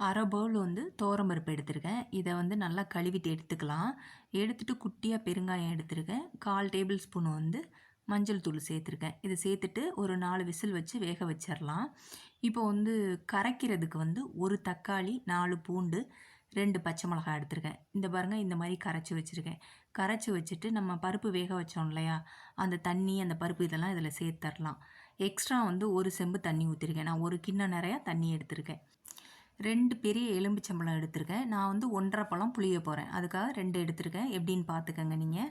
அரை பவுல் வந்து பருப்பு எடுத்திருக்கேன். இதை வந்து நல்லா கழுவிட்டு எடுத்துக்கலாம். எடுத்துட்டு குட்டியாக பெருங்காயம் எடுத்திருக்கேன். கால் டேபிள் ஸ்பூன் வந்து மஞ்சள் தூள் சேர்த்துருக்கேன். இதை சேர்த்துட்டு ஒரு நாலு விசில் வச்சு வேக வச்சிடலாம் இப்போ வந்து கரைக்கிறதுக்கு வந்து ஒரு தக்காளி நாலு பூண்டு ரெண்டு பச்சை மிளகாய் எடுத்திருக்கேன். இந்த பாருங்கள் இந்த மாதிரி கரைச்சி வச்சுருக்கேன். கரைச்சி வச்சுட்டு நம்ம பருப்பு வேக வச்சோம் இல்லையா? அந்த தண்ணி அந்த பருப்பு இதெல்லாம் இதில் சேர்த்துடலாம் எக்ஸ்ட்ரா வந்து ஒரு செம்பு தண்ணி ஊற்றிருக்கேன் நான் ஒரு கிண்ணம் நிறையா தண்ணி எடுத்திருக்கேன். ரெண்டு பெரிய எலும்பிச்சம்பழம் எடுத்திருக்கேன். நான் வந்து ஒன்றரை பழம் புளிய போகிறேன் அதுக்காக ரெண்டு எடுத்திருக்கேன். எப்படின்னு பார்த்துக்கங்க நீங்கள்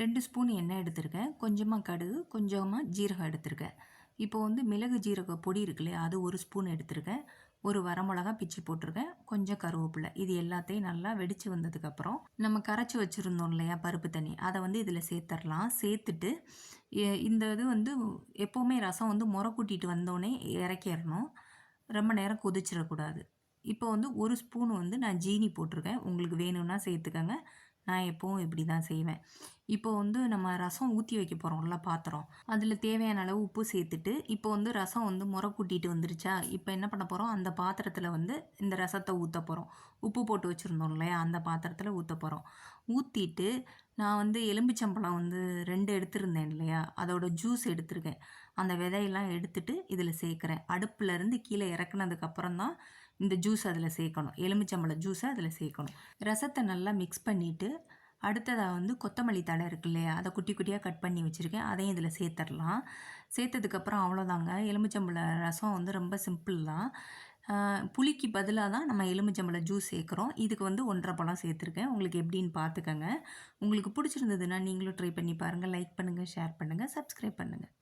ரெண்டு ஸ்பூன் எண்ணெய் எடுத்திருக்கேன். கொஞ்சமாக கடுகு கொஞ்சமாக ஜீரகம் எடுத்திருக்கேன். இப்போ வந்து மிளகு ஜீரக பொடி இருக்கு இல்லையா அது ஒரு ஸ்பூன் எடுத்திருக்கேன். ஒரு வரமிளகா பிச்சு போட்டிருக்கேன். கொஞ்சம் கருவேப்பிலை. இது எல்லாத்தையும் நல்லா வெடித்து வந்ததுக்கப்புறம் நம்ம கரைச்சி வச்சுருந்தோம் இல்லையா பருப்பு தண்ணி. அதை வந்து இதில் சேர்த்துடலாம் சேர்த்துட்டு இந்த இது வந்து எப்போவுமே ரசம் வந்து முறை கூட்டிகிட்டு வந்தோடனே இறக்கிடணும் ரொம்ப நேரம் கொதிச்சிடக்கூடாது. இப்போ வந்து ஒரு ஸ்பூன் வந்து நான் ஜீனி போட்டிருக்கேன். உங்களுக்கு வேணும்னா சேர்த்துக்கங்க. நான் எப்போவும் இப்படி தான் செய்வேன். இப்போ வந்து நம்ம ரசம் ஊற்றி வைக்க போகிறோம்ல பாத்திரம். அதில் தேவையான அளவு உப்பு சேர்த்துட்டு இப்போ வந்து ரசம் வந்து முறை கூட்டிகிட்டு வந்துருச்சா? இப்போ என்ன பண்ண போகிறோம் அந்த பாத்திரத்தில் வந்து இந்த ரசத்தை ஊற்ற போகிறோம் உப்பு போட்டு வச்சுருந்தோம் இல்லையா? அந்த பாத்திரத்தில் ஊற்ற போகிறோம் ஊற்றிட்டு நான் வந்து எலும்பிச்சம்பழம் வந்து ரெண்டு எடுத்திருந்தேன் இல்லையா? அதோட ஜூஸ் எடுத்திருக்கேன். அந்த விதையெல்லாம் எடுத்துட்டு இதில் சேர்க்குறேன். அடுப்புலேருந்து கீழே இறக்குனதுக்கப்புறம் தான் இந்த ஜூஸ் அதில் சேர்க்கணும். எலுமிச்சம்பழ ஜூஸை அதில் சேர்க்கணும். ரசத்தை நல்லா மிக்ஸ் பண்ணிவிட்டு அடுத்ததாக வந்து கொத்தமல்லி தழை இருக்கு இல்லையா? அதை குட்டி குட்டியாக கட் பண்ணி வச்சுருக்கேன். அதையும் இதில் சேர்த்துடலாம் சேர்த்ததுக்கப்புறம் அவ்வளோதாங்க எலுமிச்சம்பழ ரசம் வந்து ரொம்ப சிம்பிள் தான். புளிக்கு பதிலாக தான் நம்ம எலுமிச்சம்பழ ஜூஸ் சேர்க்குறோம். இதுக்கு வந்து ஒன்றரை பழம் சேர்த்துருக்கேன். உங்களுக்கு எப்படின்னு பார்த்துக்கங்க. உங்களுக்கு பிடிச்சிருந்ததுன்னா நீங்களும் ட்ரை பண்ணி பாருங்கள் லைக் பண்ணுங்கள் ஷேர் பண்ணுங்கள் சப்ஸ்கிரைப் பண்ணுங்கள்